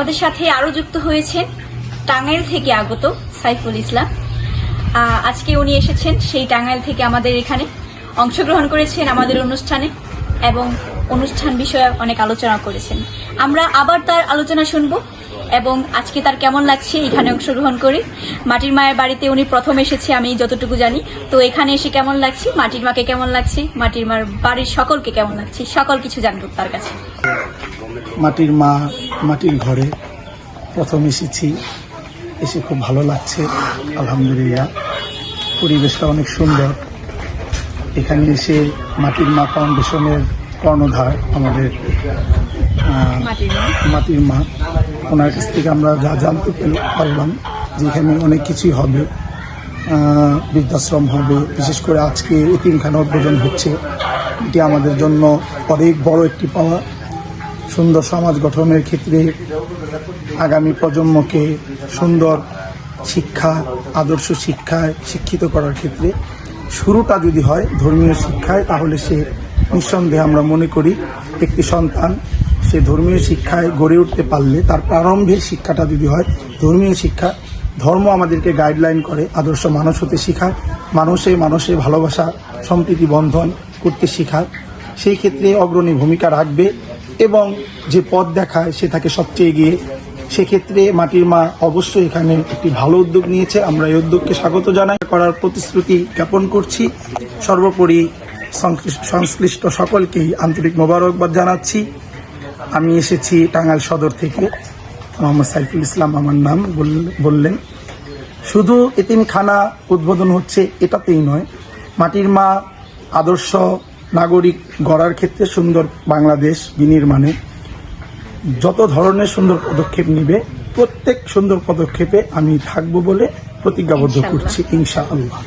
আমাদের সাথে আরও যুক্ত হয়েছেন টাঙ্গাইল থেকে আগত সাইফুল ইসলাম। আজকে উনি এসেছেন সেই টাঙ্গাইল থেকে আমাদের এখানে অংশগ্রহণ করেছেন আমাদের অনুষ্ঠানে এবং অনুষ্ঠান বিষয়ে অনেক আলোচনা করেছেন। আমরা আবার তার আলোচনা শুনব এবং আজকে তার কেমন লাগছে এখানে অংশগ্রহণ করে। মাটির মায়ের বাড়িতে উনি প্রথম এসেছে, আমি যতটুকু জানি। তো এখানে এসে কেমন লাগছে? মাটির মাকে কেমন লাগছে? মাটির মার বাড়ির সকলকে কেমন লাগছে? সকল কিছু জানব তার কাছে। মাটির মা মাটির ঘরে প্রথম এসেছি। এসে খুব ভালো লাগছে আলহামদুলিল্লাহ। পরিবেশটা অনেক সুন্দর। এখানে এসে মাটির মা ফাউন্ডেশনের কর্ণধার আমাদের মাটির মা। ওনার কাছ থেকে আমরা যা জানতে পারলাম যে এখানে অনেক কিছুই হবে। বৃদ্ধাশ্রম হবে বিশেষ করে আজকে এতিমখানা উদ্বোধন হচ্ছে। এটি আমাদের জন্য অনেক বড় একটি পাওয়া সুন্দর সমাজ গঠনের ক্ষেত্রে আগামী প্রজন্মকে সুন্দর শিক্ষা, আদর্শ শিক্ষায় শিক্ষিত করার ক্ষেত্রে শুরুটা যদি হয় ধর্মীয় শিক্ষায়, তাহলে সে নিঃসন্দেহে আমরা মনে করি একটি সন্তান, সে ধর্মীয় শিক্ষায় গড়ে উঠতে পারলে তার প্রারম্ভের শিক্ষাটা যদি হয় ধর্মীয় শিক্ষা, ধর্ম আমাদেরকে গাইডলাইন করে, আদর্শ মানুষ হতে শেখায়, মানুষে মানুষে ভালোবাসা, সম্প্রীতি বন্ধন করতে শেখায়, সেই ক্ষেত্রে অগ্রণী ভূমিকা রাখবে এবং যে পথ দেখায় সে তাকে সবচেয়ে এগিয়ে সেক্ষেত্রে মাটির মা অবশ্যই এখানে একটি ভালো উদ্যোগ নিয়েছে। আমরা এই উদ্যোগকে স্বাগত জানাই। করার প্রতিশ্রুতি জ্ঞাপন করছি। সর্বোপরি সংশ্লিষ্ট- সকলকেই আন্তরিক মোবারকবাদ জানাচ্ছি। আমি এসেছি টাঙ্গাইল সদর থেকে। মোহাম্মদ সাইফুল ইসলাম আমার নাম বল- বললেন। শুধু এতিমখানা উদ্বোধন হচ্ছে এটাতেই নয়। মাটির মা আদর্শ নাগরিক গড়ার ক্ষেত্রে সুন্দর বাংলাদেশ বিনির্মাণে যত ধরনের সুন্দর পদক্ষেপ নিবে প্রত্যেক সুন্দর পদক্ষেপে আমি থাকব বলে প্রতিজ্ঞাবদ্ধ করছি ইনশা আল্লাহ